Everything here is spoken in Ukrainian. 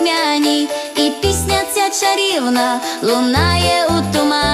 слухняній, і пісня ця чарівна лунає у тумані.